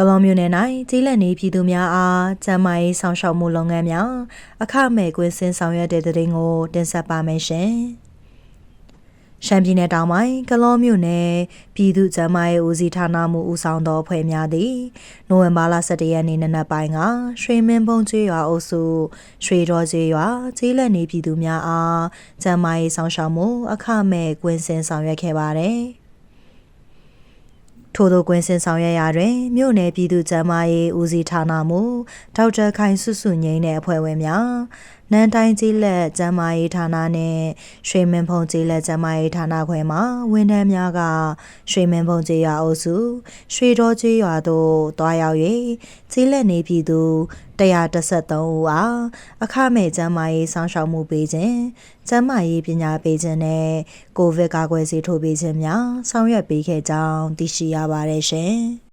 ကလောမျိုးနယ်၌ကြီးလက်နေပြည်သူများအားကျန်းမာရေးဆောင်ရှောက်မှုလုပ်ငန်းများအခမဲ့ကွင်းစင်ဆောင်ရွက်တဲ့တဲ့တင်ကိုတင်ဆက်ပါမယ်ရှင်။ရှမ်းပြည်နယ်တောင်ပိုင်းကလောမျိုးနယ်ပြည်သူ့ကျန်းမာရေးဦးစီးဌာနမှဦးဆောင်သောအဖွဲ့များသည်နိုဝင်ဘာလ17ရက်နေ့နံနက်ပိုင်းကရွှေမင်းပုံကျွေးရွာအုပ်စုရွှေတော်ကျွေးရွာကြီးလက်နေပြည်သူများအားကျန်းမာရေးဆောင်ရှောက်မှုအခမဲ့ကွင်းစင်ဆောင်ရွက်ခဲ့ပါတယ်။ ထို့သောကွင်းစင်ဆောင်ရွက်ရာတွင်မြို့နယ်ပြည်သူ့ကျန်းမာရေးဦးစီးဌာနမှဒေါက်တာခိုင်စုစုငိမ့်တဲ့အဖွဲ့ဝင်များ နန်းတိုင်းကြီးလက်ကျန်းမာရေးဌာနနှင့်ရွှေမင်းဖုံကြီးလက်ကျန်းမာရေးဌာနခွဲမှဝန်ထမ်းများကရွှေမင်းဖုံကြီးရွာအုပ်စုရွှေတော်ကြီးရွာသို့တွားရောက်၍ကြီးလက်နေပြည်သူ133ဦးအားအခမဲ့ကျန်းမာရေးဆောင်ရှောက်မှုပေးခြင်းကျန်းမာရေးပညာပေးခြင်းနဲ့ကိုဗစ်ကာကွယ်ဆေးထိုးပေးခြင်းများဆောင်ရွက်ပေးခဲ့ကြောင်းသိရှိရပါတယ်ရှင်။